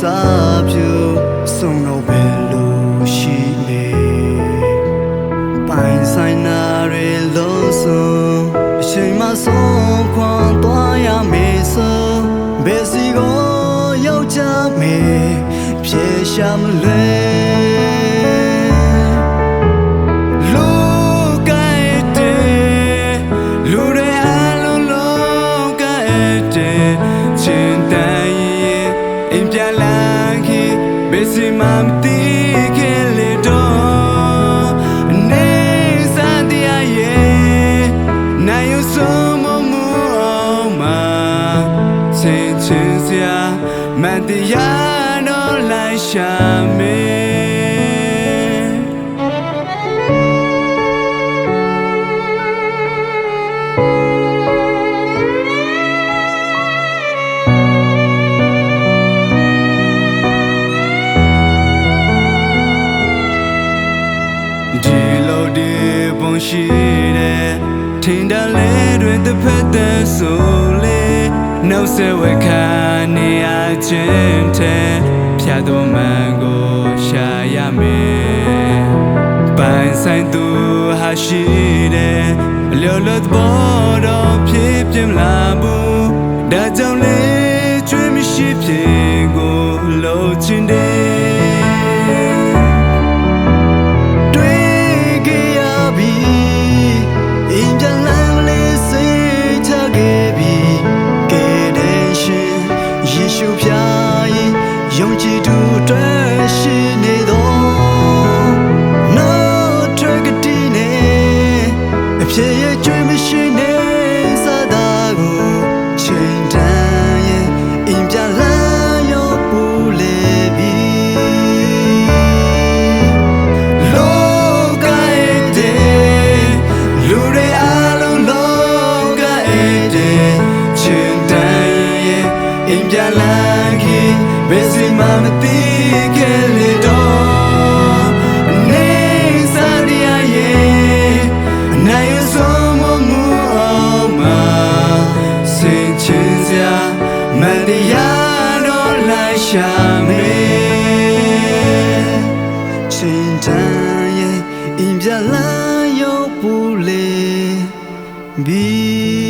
စားဖြူဆုံးတော့ဘယ်လိုရှိနေပိုင်ဆိုင်နာတွေလုံးစုံအချိန်မှဆုံးခွန်သွားရမေးဆိုဘယ်စီကိုရောက်ကြမေးဖြေရှာမလဲလူကဲ့တဲ့လူတွေအလုံးလုံးကဲ့တဲ့ချင်တဲ့ရင်အိမ်ပြန်လာခင်ဘယ် စီမှမသိခင်လေတော့အနေစားတရားရဲ့နိုင်ရဆုံးမမှုအောင်မှာချင်ချင်စရာမန်တရားတော့လိုက်ရှာ ဒီလိုဒီပုံရှိတဲ့ထင်တယ်လေတွင်တစ်ဖက်တည်းဆိုလေနှုတ်ဆက်ဝက်ခါနေရခြင်းတဲ့ဖြတ်တော်မှန်ကိုရှာရမယ်ပိုင်ဆိုင်သူဟာရှိတဲ့အလျော်လတ်ဘောတော့ဖြစ်ပြမလာဘူးဒါကြောင့်လေကျွေးမရှိဖြစ်ကိုလိုချ ရဲ့ကြွေးမရှိနေစတာကိုချိန်တန်ရဲ့အင်ဂျန်လမ်းရောက်ပူလေပြီလောကရဲ့တဲ့လူတွေအလုံးလောကရဲ့တဲ့ချင်တဲ့ရဲ့အင်ပြလာခင်ဘယ်စီမှမသိခဲ့ ရှာမေးချိန်တန်ရဲ့အင်ပြလာရောက်ပူလေဘီ